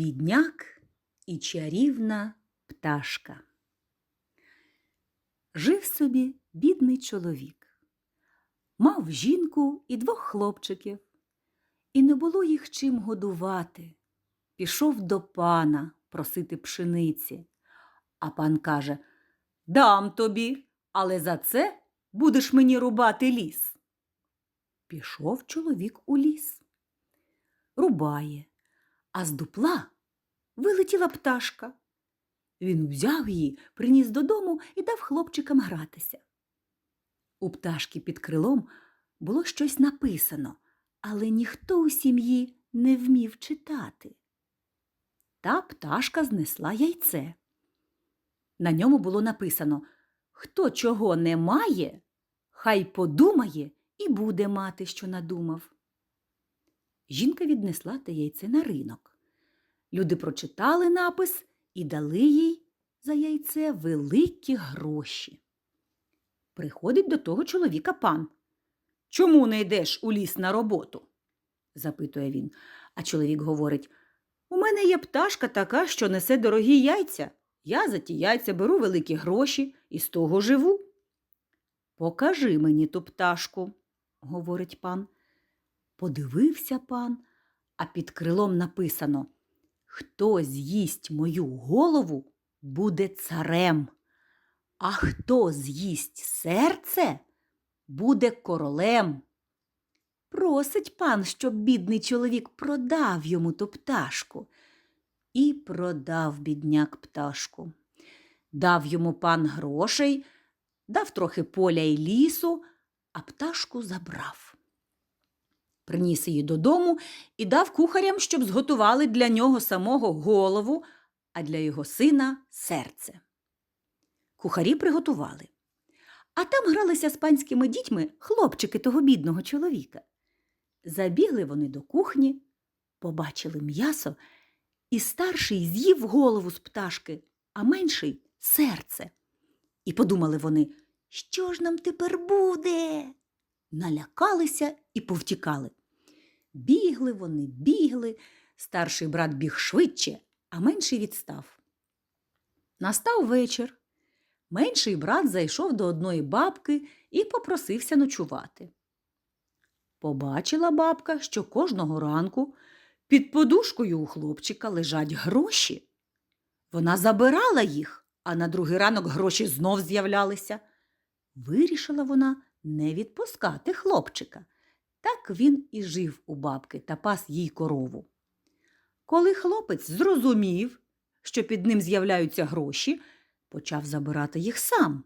Бідняк і чарівна пташка. Жив собі бідний чоловік. Мав жінку і двох хлопчиків, і не було їх чим годувати. Пішов до пана просити пшениці. А пан каже Дам тобі, але за це будеш мені рубати ліс. Пішов чоловік у ліс. Рубає, а з дупла вилетіла пташка. Він взяв її, приніс додому і дав хлопчикам гратися. У пташки під крилом було щось написано, але ніхто у сім'ї не вмів читати. Та пташка знесла яйце. На ньому було написано Хто чого не має, хай подумає і буде мати, що надумав. Жінка віднесла те яйце на ринок. Люди прочитали напис і дали їй за яйце великі гроші. Приходить до того чоловіка пан. Чому не йдеш у ліс на роботу? запитує він. А чоловік говорить У мене є пташка така, що несе дорогі яйця. Я за ті яйця беру великі гроші і з того живу. Покажи мені ту пташку, говорить пан. Подивився пан, а під крилом написано Хто з'їсть мою голову, буде царем, а хто з'їсть серце, буде королем. Просить пан, щоб бідний чоловік продав йому ту пташку. І продав бідняк пташку. Дав йому пан грошей, дав трохи поля й лісу, а пташку забрав. Приніс її додому і дав кухарям, щоб зготували для нього самого голову, а для його сина серце. Кухарі приготували. А там гралися з панськими дітьми хлопчики того бідного чоловіка. Забігли вони до кухні, побачили м'ясо, і старший з'їв голову з пташки, а менший серце. І подумали вони, що ж нам тепер буде? Налякалися і повтікали. Бігли вони, бігли, старший брат біг швидше, а менший відстав. Настав вечір. Менший брат зайшов до одної бабки і попросився ночувати. Побачила бабка, що кожного ранку під подушкою у хлопчика лежать гроші. Вона забирала їх, а на другий ранок гроші знов з'являлися. Вирішила вона не відпускати хлопчика. Так він і жив у бабки та пас їй корову. Коли хлопець зрозумів, що під ним з'являються гроші, почав забирати їх сам.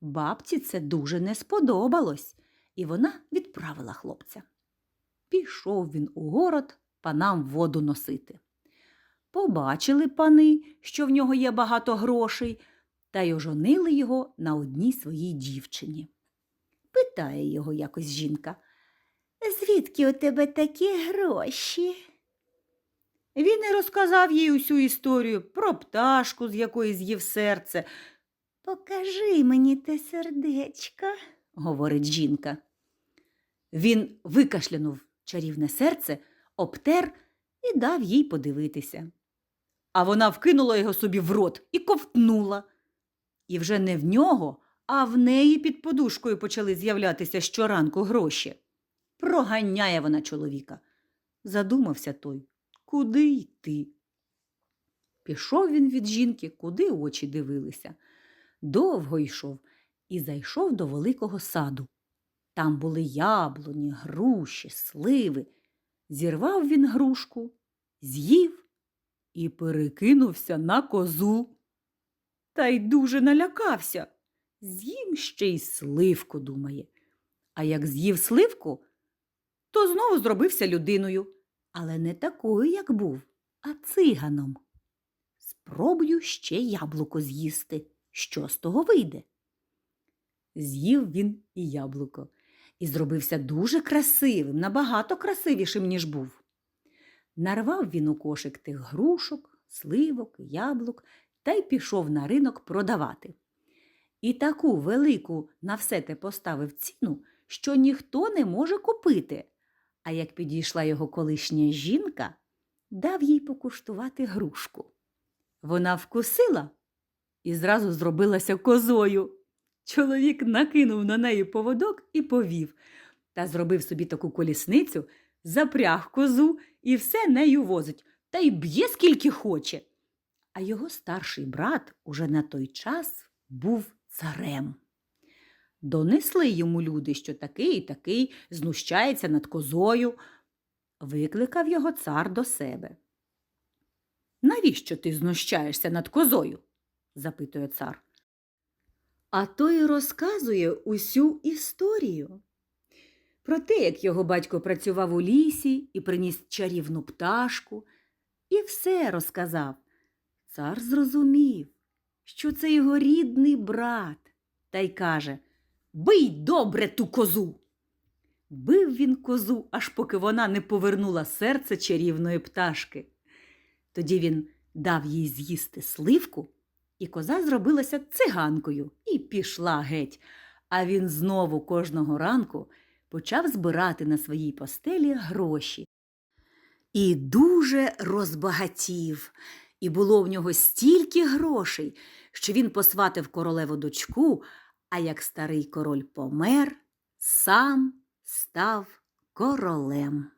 Бабці це дуже не сподобалось, і вона відправила хлопця. Пішов він у город панам воду носити. Побачили пани, що в нього є багато грошей, та й ожонили його на одній своїй дівчині. Питає його якось жінка. Звідки у тебе такі гроші? Він і розказав їй усю історію про пташку, з якої з'їв серце. Покажи мені те сердечко, говорить жінка. Він викашлянув чарівне серце, обтер і дав їй подивитися. А вона вкинула його собі в рот і ковтнула. І вже не в нього, а в неї під подушкою почали з'являтися щоранку гроші. Проганяє вона чоловіка. Задумався той, куди йти. Пішов він від жінки, куди очі дивилися. Довго йшов і зайшов до великого саду. Там були яблуні, груші, сливи. Зірвав він грушку, з'їв і перекинувся на козу. Та й дуже налякався. З'їм ще й сливку, думає. А як з'їв сливку, то знову зробився людиною, але не такою, як був, а циганом. Спробую ще яблуко з'їсти. Що з того вийде? З'їв він і яблуко і зробився дуже красивим, набагато красивішим, ніж був. Нарвав він у кошик тих грушок, сливок, яблук та й пішов на ринок продавати. І таку велику на все те поставив ціну, що ніхто не може купити. А як підійшла його колишня жінка, дав їй покуштувати грушку. Вона вкусила і зразу зробилася козою. Чоловік накинув на неї поводок і повів, та зробив собі таку колісницю, запряг козу і все нею возить, та й б'є скільки хоче. А його старший брат уже на той час був царем. Донесли йому люди, що такий і такий знущається над козою. Викликав його цар до себе. Навіщо ти знущаєшся над козою? запитує цар. А той розказує усю історію. Про те, як його батько працював у лісі і приніс чарівну пташку, і все розказав. Цар зрозумів, що це його рідний брат, та й каже Бий добре ту козу. Бив він козу, аж поки вона не повернула серце чарівної пташки. Тоді він дав їй з'їсти сливку, і коза зробилася циганкою і пішла геть. А він знову кожного ранку почав збирати на своїй постелі гроші. І дуже розбагатів, і було в нього стільки грошей, що він посватив королеву дочку, а як старий король помер, сам став королем.